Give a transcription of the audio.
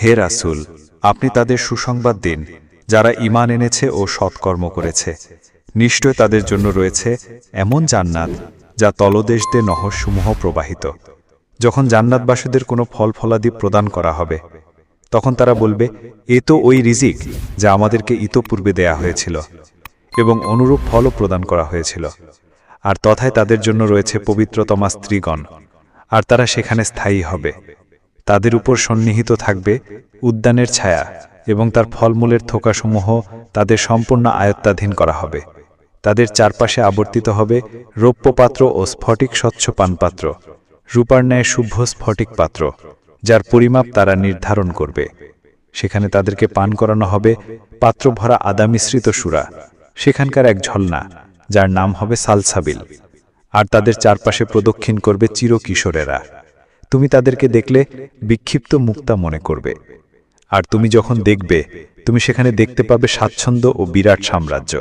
হে রাসুল, আপনি তাদের সুসংবাদ দিন, যারা ঈমান এনেছে ও সৎকর্ম করেছে। নিশ্চয় তাদের জন্য রয়েছে এমন জান্নাত, যা তলদেশ দিয়ে নহরসমূহ প্রবাহিত। যখন জান্নাতবাসীদের কোনো ফল ফলাদি প্রদান করা হবে, তখন তারা বলবে, এ তো ওই রিজিক, যা আমাদেরকে ইতপূর্বে দেয়া হয়েছিল, এবং অনুরূপ ফলও প্রদান করা হয়েছিল। আর তথায় তাদের জন্য রয়েছে পবিত্রতমা স্ত্রীগণ, আর তারা সেখানে স্থায়ী হবে। তাদের উপর সন্নিহিত থাকবে উদ্যানের ছায়া এবং তার ফলমূলের থোকাসমূহ তাদের সম্পূর্ণ আয়ত্তাধীন করা হবে। তাদের চারপাশে আবর্তিত হবে রৌপ্য পাত্র ও স্ফটিক স্বচ্ছ পানপাত্র। রূপার ন্যায় শুভ্র স্ফটিক পাত্র, যার পরিমাপ তারা নির্ধারণ করবে। সেখানে তাদেরকে পান করানো হবে পাত্র ভরা আদা মিশ্রিত সুরা। সেখানকার এক ঝলনা, যার নাম হবে সালসাবিল। আর তাদের চারপাশে প্রদক্ষিণ করবে চিরকিশোরেরা। তুমি তাদেরকে দেখলে বিক্ষিপ্ত মুক্তা মনে করবে। আর তুমি যখন দেখবে, তুমি সেখানে দেখতে পাবে স্বাচ্ছন্দ্য ও বিরাট সাম্রাজ্য।